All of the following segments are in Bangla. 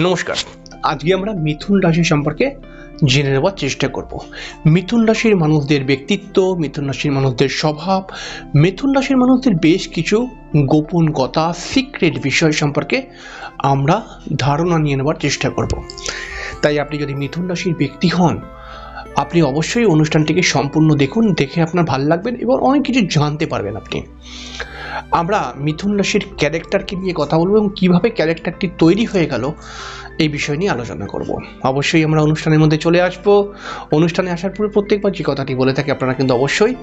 নমস্কার। আজকে আমরা মিথুন রাশি সম্পর্কে জেনে নেওয়ার চেষ্টা করব। মিথুন রাশির মানুষদের ব্যক্তিত্ব, মিথুন রাশির মানুষদের স্বভাব, মিথুন রাশির মানুষদের বেশ কিছু গোপন কথা সিক্রেট বিষয় সম্পর্কে আমরা ধারণা নিয়ে নেওয়ার চেষ্টা করব। তাই আপনি যদি মিথুন রাশির ব্যক্তি হন আপনি অবশ্যই অনুষ্ঠানটিকে সম্পূর্ণ দেখুন, দেখে আপনার ভালো লাগবেন এবং অনেক কিছু জানতে পারবেন আপনি। আমরা মিথুন রাশির ক্যারেক্টারকে নিয়ে কথা বলব এবং কীভাবে ক্যারেক্টারটি তৈরি হয়ে গেল এই বিষয় নিয়ে আলোচনা করব। অবশ্যই আমরা অনুষ্ঠানের মধ্যে চলে আসব। অনুষ্ঠানে আসার পরে প্রত্যেকবার যে কথাটি বলে থাকি আপনারা কিন্তু অবশ্যই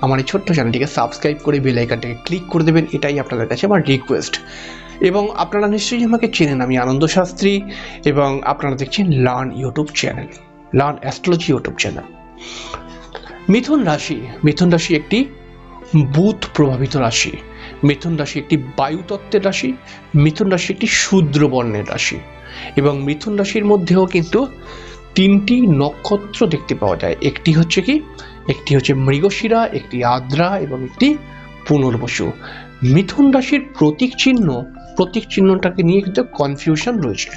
আমার এই ছোট্ট চ্যানেলটিকে সাবস্ক্রাইব করে বেল আইকনটাকে ক্লিক করে দেবেন, এটাই আপনাদের কাছে আমার রিকোয়েস্ট এবং আপনারা নিশ্চয়ই আমাকে চেনেন, আমি আনন্দ শাস্ত্রী এবং আপনারা দেখছেন learn YouTube channel learn astrology YouTube channel মিথুন রাশি মিথুন রাশি একটি বুধ প্রভাবিত রাশি। মিথুন রাশি একটি বায়ুতত্ত্বের রাশি মিথুন রাশি একটি শূদ্র বর্ণের রাশি। এবং মিথুন রাশির মধ্যেও কিন্তু তিনটি নক্ষত্র দেখতে পাওয়া যায়। একটি হচ্ছে কি? একটি হচ্ছে মৃগশিরা, একটি আদ্রা এবং একটি পুনর্বসু মিথুন রাশির প্রতীক চিহ্ন, প্রতীক চিহ্নটাকে নিয়ে কিন্তু কনফিউশন রয়েছে।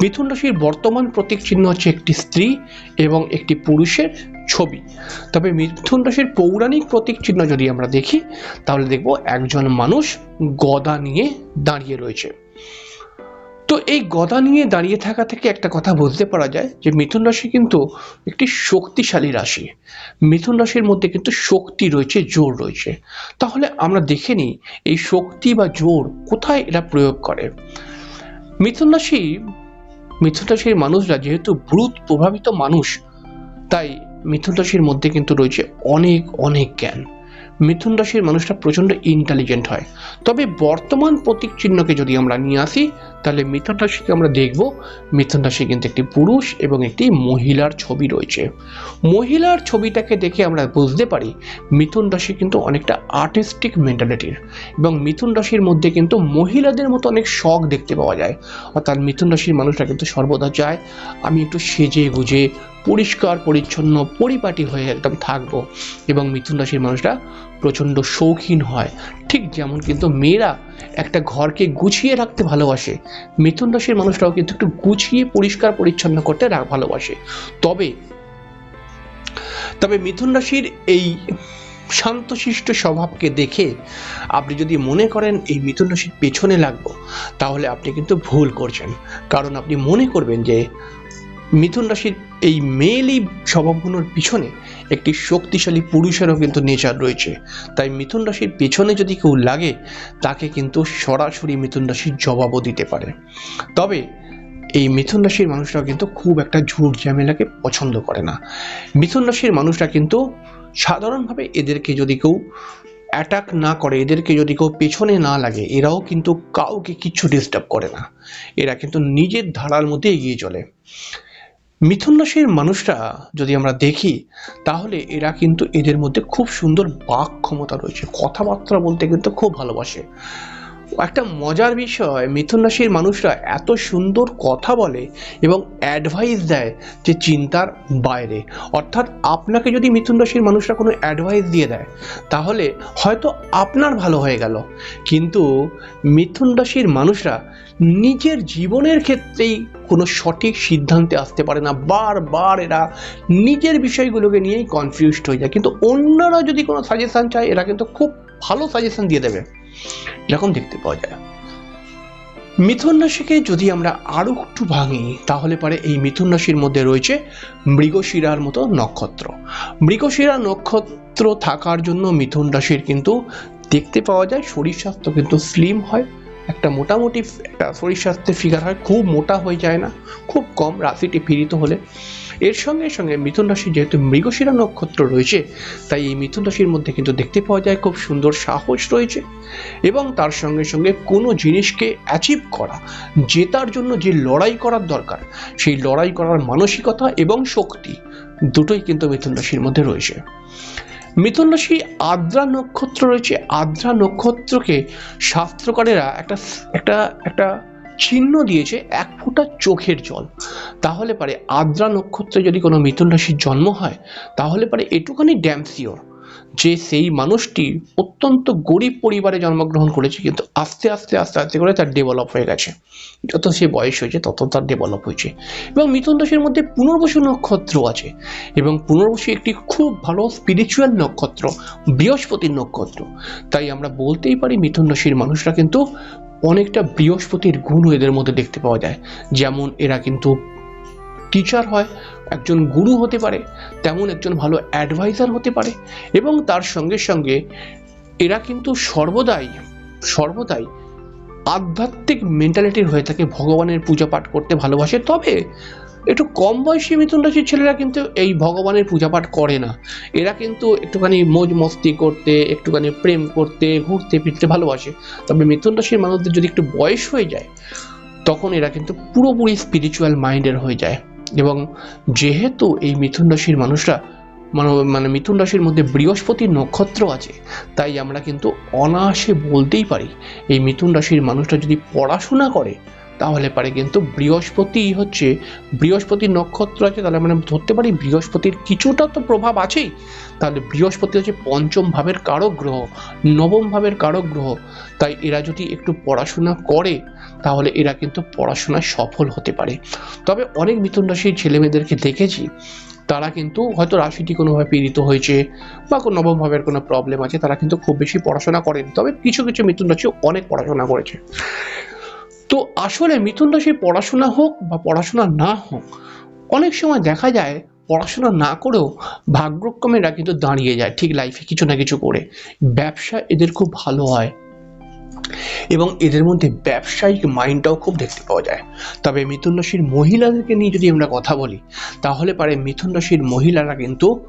মিথুন রাশির বর্তমান প্রতীক চিহ্ন হচ্ছে একটি স্ত্রী এবং একটি পুরুষের ছবি। তবে মিথুন রাশির পৌরাণিক প্রতীক চিহ্ন যদি আমরা দেখি, তাহলে দেখব একজন মানুষ গদা নিয়ে দাঁড়িয়ে রয়েছে। তো এই গদা নিয়ে দাঁড়িয়ে থাকা থেকে একটা কথা বুঝতে পারা যায় যে মিথুন রাশি কিন্তু একটি শক্তিশালী রাশি। মিথুন রাশির মধ্যে কিন্তু শক্তি রয়েছে, জোর রয়েছে। তাহলে আমরা দেখে নিই এই শক্তি বা জোর কোথায় এরা প্রয়োগ করে। মিথুন রাশি মিথুন রাশির মানুষরা যেহেতু ব্রুত প্রভাবিত মানুষ, তাই মিথুন রাশির মধ্যে কিন্তু রয়েছে অনেক অনেক জ্ঞান। মিথুন রাশির মানুষটা প্রচণ্ড ইন্টেলিজেন্ট হয়। তবে বর্তমান প্রতীক চিহ্নকে যদি আমরা নিয়ে আসি, তাহলে মিথুন রাশিকে আমরা দেখব, মিথুন রাশি কিন্তু একটি পুরুষ এবং একটি মহিলার ছবি রয়েছে। মহিলার ছবিটাকে দেখে আমরা বুঝতে পারি, মিথুন রাশি কিন্তু অনেকটা আর্টিস্টিক মেন্টালিটির এবং মিথুন রাশির মধ্যে কিন্তু মহিলাদের মতো অনেক শখ দেখতে পাওয়া যায়। অর্থাৎ মিথুন রাশির মানুষরা কিন্তু সর্বদা চায়, আমি একটু সেজে গুজে পরিষ্কার, পরিচ্ছন্ন, পরিপাটি হয়ে একদম থাকব। এবং মিথুন রাশির মানুষরা প্রচণ্ড শৌখিন হয়। ঠিক যেমন কিন্তু মেয়েরা একটা ঘরকে গুছিয়ে রাখতে ভালোবাসে। মিথুন রাশির মানুষরাও কিন্তু একটু গুছিয়ে, পরিষ্কার, পরিচ্ছন্ন করতে ভালোবাসে। তবে তবে মিথুন রাশির এই শান্তশিষ্ট স্বভাবকে দেখে আপনি যদি মনে করেন এই মিথুন রাশির পেছনে লাগবো, তাহলে আপনি কিন্তু ভুল করছেন। কারণ আপনি মনে করবেন যে মিথুন রাশির এই মেয়েলি স্বভাবগুলোর পিছনে একটি শক্তিশালী পুরুষেরও কিন্তু নেচার রয়েছে। তাই মিথুন রাশির পেছনে যদি কেউ লাগে, তাকে কিন্তু সরাসরি মিথুন রাশির জবাবও দিতে পারে। তবে এই মিথুন রাশির মানুষরা কিন্তু খুব একটা ঝুট ঝামেলাকে পছন্দ করে না। মিথুন রাশির মানুষরা কিন্তু সাধারণভাবে এদেরকে যদি কেউ অ্যাটাক না করে, এদেরকে যদি কেউ পেছনে না লাগে, এরাও কিন্তু কাউকে কিচ্ছু ডিস্টার্ব করে না। এরা কিন্তু নিজের ধারার মধ্যে এগিয়ে চলে। মিথুন রাশির মানুষরা যদি আমরা দেখি, তাহলে এরা কিন্তু এদের মধ্যে খুব সুন্দর বাক ক্ষমতা রয়েছে। কথাবার্তা বলতে কিন্তু খুব ভালোবাসে। একটা মজার বিষয় মিথুন রাশির মানুষরা এত সুন্দর কথা বলে এবং অ্যাডভাইস দেয় যে চিন্তার বাইরে। অর্থাৎ আপনাকে যদি মিথুন রাশির মানুষরা কোনো অ্যাডভাইস দিয়ে দেয়, তাহলে হয়তো আপনার ভালো হয়ে গেল। কিন্তু মিথুন রাশির মানুষরা নিজের জীবনের ক্ষেত্রেই কোনো সঠিক সিদ্ধান্তে আসতে পারে না। বারবার এরা নিজের বিষয়গুলোকে নিয়েই কনফিউজড হয়ে যায়। কিন্তু অন্যরা যদি কোনো সাজেশান চায়, এরা কিন্তু খুব ভালো সাজেশান দিয়ে দেবে। এরকম দেখতে পাওয়া যায়। মিথুন রাশিকে যদি আমরা আরও একটু ভাঙি, তাহলে পারে এই মিথুন রাশির মধ্যে রয়েছে মৃগশিরার মতো নক্ষত্র। মৃগশিরা নক্ষত্র থাকার জন্য মিথুন রাশির কিন্তু দেখতে পাওয়া যায় শরীর স্বাস্থ্য কিন্তু স্লিম হয়। একটা মোটামুটি একটা শরীর স্বাস্থ্যের ফিগার হয়, খুব মোটা হয়ে যায় না, খুব কম রাশিটি পীড়িত হলে। এর সঙ্গে সঙ্গে মিথুন রাশি যেহেতু মৃগশিরা নক্ষত্র রয়েছে, তাই এই মিথুন রাশির মধ্যে কিন্তু দেখতে পাওয়া যায় খুব সুন্দর সাহস রয়েছে। এবং তার সঙ্গে সঙ্গে কোনো জিনিসকে অ্যাচিভ করা, জেতার জন্য যে লড়াই করার দরকার, সেই লড়াই করার মানসিকতা এবং শক্তি দুটোই কিন্তু মিথুন রাশির মধ্যে রয়েছে। মিথুন রাশি আদ্রা নক্ষত্র রয়েছে। আদ্রা নক্ষত্রকে শাস্ত্রকারেরা একটা একটা একটা চিহ্ন দিয়েছে এক ফোঁটা চোখের জল। তাহলে পারে আদ্রা নক্ষত্রে যদি কোনো মিথুন রাশির জন্ম হয়, তাহলে পারে এটুখানি ড্যাম যে সেই মানুষটি অত্যন্ত গরিব পরিবারে জন্মগ্রহণ করেছে, কিন্তু আস্তে আস্তে আস্তে আস্তে করে তার ডেভেলপ হয়ে গেছে। যত সে বয়স হয়েছে, তত তার ডেভেলপ হয়েছে। এবং মিথুন রাশির মধ্যে পুনর্বসু নক্ষত্র আছে। এবং পুনর্বসু একটি খুব ভালো স্পিরিচুয়াল নক্ষত্র, বৃহস্পতির নক্ষত্র। তাই আমরা বলতেই পারি মিথুন রাশির মানুষরা কিন্তু অনেকটা বৃহস্পতির গুণ এদের মধ্যে দেখতে পাওয়া যায়। যেমন এরা কিন্তু টিচার হয় একজন গুরু হতে পারে, তেমন একজন ভালো অ্যাডভাইজার হতে পারে এবং তার সঙ্গে সঙ্গে এরা কিন্তু সর্বদাই সর্বদাই আধ্যাত্মিক মেন্টালিটির হয়ে থাকে, ভগবানের পূজা পাঠ করতে ভালোবাসে। তবে একটু কম বয়সী মিথুন রাশির ছেলেরা কিন্তু এই ভগবানের পূজা পাঠ করে না। এরা কিন্তু একটুখানি মৌজ মস্তি করতে, একটুখানি প্রেম করতে, ঘুরতে, ফিরতে ভালোবাসে। তবে মিথুন রাশির মানুষদের যদি একটু বয়স হয়ে যায়, তখন এরা কিন্তু পুরোপুরি স্পিরিচুয়াল মাইন্ডের হয়ে যায়। এবং যেহেতু এই মিথুন রাশির মানুষরা মানে মানে মিথুন রাশির মধ্যে বৃহস্পতির নক্ষত্র আছে, তাই আমরা কিন্তু অনায়াসে বলতেই পারি, এই মিথুন রাশির মানুষটা যদি পড়াশোনা করে, তাহলে পারে কিন্তু বৃহস্পতি হচ্ছে, বৃহস্পতির নক্ষত্র আছে, তাহলে মানে ধরতে পারি বৃহস্পতির কিছুটা তো প্রভাব আছেই, তাহলে বৃহস্পতি হচ্ছে পঞ্চম ভাবের কারক গ্রহ, নবম ভাবের কারক গ্রহ, তাই এরা যদি একটু পড়াশোনা করে তাহলে এরা কিন্তু পড়াশোনায় সফল হতে পারে। তবে অনেক মিথুন রাশির ছেলেমেয়েদেরকে দেখেছি, তারা কিন্তু হয়তো রাশিটি কোনোভাবে পীড়িত হয়েছে বা কোনো নবম ভাবের কোনো প্রবলেম আছে, তারা কিন্তু খুব বেশি পড়াশোনা করেন। তবে কিছু কিছু মিথুন রাশি অনেক পড়াশোনা করেছে। তো আসলে মিথুন রাশির পড়াশোনা হোক বা পড়াশোনা না হোক, অনেক সময় দেখা যায় পড়াশোনা না করেও ভাগ্যক্রমে এরা কিন্তু দাঁড়িয়ে যায় ঠিক লাইফে কিছু না কিছু করে। ব্যবসা এদের খুব ভালো হয়। এবং এদের মধ্যে ব্যবসায়িক মাইন্ডটাও খুব দেখতে পাওয়া যায়। তবে মিথুন রাশির মহিলাদেরকে নিয়ে যদি আমরা কথা বলি, তাহলে পারে মিথুন রাশির মহিলারা কিন্তু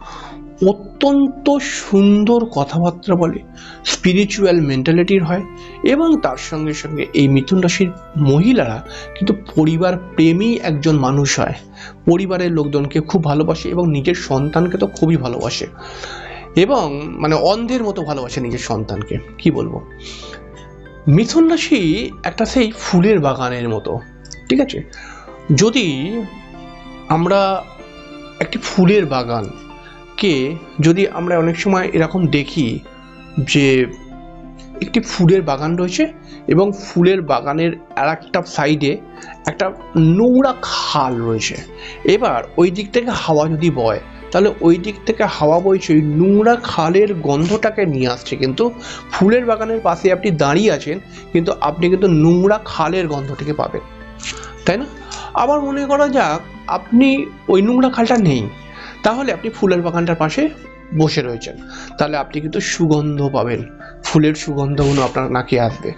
অত্যন্ত সুন্দর কথাবার্তা বলে স্পিরিচুয়াল মেন্টালিটির হয় এবং তার সঙ্গে সঙ্গে এই মিথুন রাশির মহিলারা কিন্তু পরিবার প্রেমী একজন মানুষ হয়। পরিবারের লোকজনকে খুব ভালোবাসে এবং নিজের সন্তানকে তো খুবই ভালোবাসে। এবং মানে অন্ধের মতো ভালোবাসে নিজের সন্তানকে। কি বলব? মিথুন রাশি একটা সেই ফুলের বাগানের মতো, ঠিক আছে? যদি আমরা একটি ফুলের বাগানকে যদি আমরা অনেক সময় এরকম দেখি যে একটি ফুলের বাগান রয়েছে এবং ফুলের বাগানের আর একটা সাইডে একটা নোংরা খাল রয়েছে, এবার ওই দিক থেকে হাওয়া যদি বয় তাহলে ওই দিক থেকে হাওয়া বইছে ওই নোংরা খালের গন্ধটাকে নিয়ে আসছে। কিন্তু ফুলের বাগানের পাশে আপনি দাঁড়িয়ে আছেন, কিন্তু আপনি কিন্তু নোংরা খালের গন্ধটাকে পাবেন। তাই না? আবার মনে করা যাক, আপনি ওই নোংরা খালটা নেই, তাহলে আপনি ফুলের বাগানটার পাশে বসে রয়েছেন। তাহলে আপনি কিন্তু সুগন্ধ পাবেন। ফুলের সুগন্ধগুলো আপনার নাকে আসবে।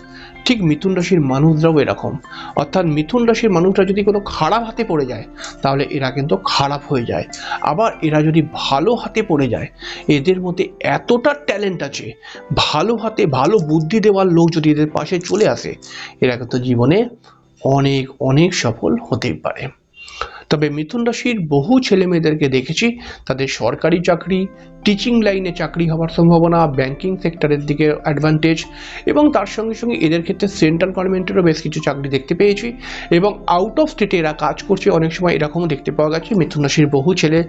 ঠিক মিথুন রাশির মানুষরাও এরকম। অর্থাৎ মিথুন রাশির মানুষরা যদি কোনো খারাপ হাতে পড়ে যায়, তাহলে এরা কিন্তু খারাপ হয়ে যায়। আবার এরা যদি ভালো হাতে পড়ে যায়, এদের মধ্যে এতটা ট্যালেন্ট আছে, ভালো হাতে, ভালো বুদ্ধি দেওয়ার লোক যদি এদের পাশে চলে আসে, এরা কিন্তু জীবনে অনেক অনেক সফল হতেই পারে। তবে মিথুন রাশির বহু ছেলে মেয়েদেরকে দেখেছি, তাদের সরকারি চাকরি টিচিং লাইনে চাকরি হওয়ার সম্ভাবনা ব্যাংকিং সেক্টরের দিকে অ্যাডভান্টেজ এবং তার সঙ্গে সঙ্গে এদের ক্ষেত্রে সেন্ট্রাল গভর্নমেন্টেরও বেশ কিছু চাকরি দেখতে পেয়েছি এবং আউট অফ স্টেটে এরা কাজ করছে, অনেক সময় এরকমও দেখতে পাওয়া গেছে, মিথুন রাশির বহু ছেলে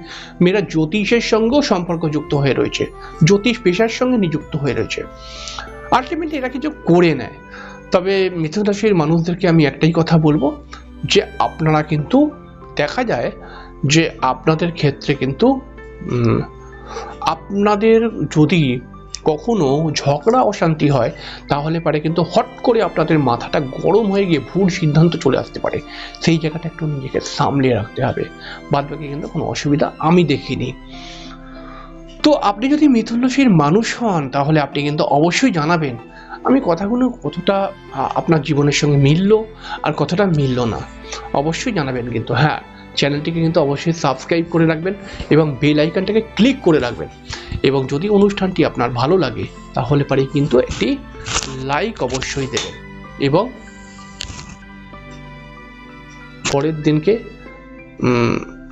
মেয়েরা জ্যোতিষের সঙ্গেও সম্পর্কযুক্ত হয়ে রয়েছে, জ্যোতিষ পেশার সঙ্গে নিযুক্ত হয়ে রয়েছে। আলটিমেটলি এরা কিছু করে নেয়, তবে মিথুন রাশির মানুষদেরকে আমি একটাই কথা বলব যে আপনারা কিন্তু দেখা যায় যে আপনাদের ক্ষেত্রে কিন্তু আপনাদের যদি কখনো ঝগড়া, অশান্তি হয়, তাহলে পারে কিন্তু হট করে আপনাদের মাথাটা গরম হয়ে গিয়ে ভুল সিদ্ধান্ত চলে আসতে পারে। সেই জায়গাটা একটু নিজেকে সামলে রাখতে হবে। বাদ বাকি কিন্তু কোনো অসুবিধা আমি দেখিনি। তো আপনি যদি মিথুন রাশির মানুষ হন, তাহলে আপনি কিন্তু অবশ্যই জানাবেন আমি কথাগুলো কতটা আপনার জীবনের সঙ্গে মিলল আর কতটা মিলল না? অবশ্যই জানাবেন কিন্তু হ্যাঁ চ্যানেলটিকে কিন্তু অবশ্যই সাবস্ক্রাইব করে রাখবেন এবং বেল আইকনটাকে ক্লিক করে রাখবেন। এবং যদি অনুষ্ঠানটি আপনার ভালো লাগে, তাহলে পারে কিন্তু একটি লাইক অবশ্যই দেবেন। এবং পরের দিনকে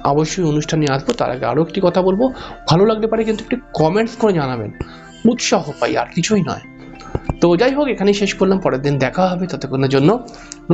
অবশ্যই অনুষ্ঠানে আসব, তার আগে আরও একটি কথা বলব। ভালো লাগলে পারে কিন্তু একটি কমেন্টস করে জানাবেন। উৎসাহ পাই, আর কিছুই নয়। তো যাই হোক এখানেই শেষ করলাম। পরের দিন দেখা হবে ততক্ষণের জন্য।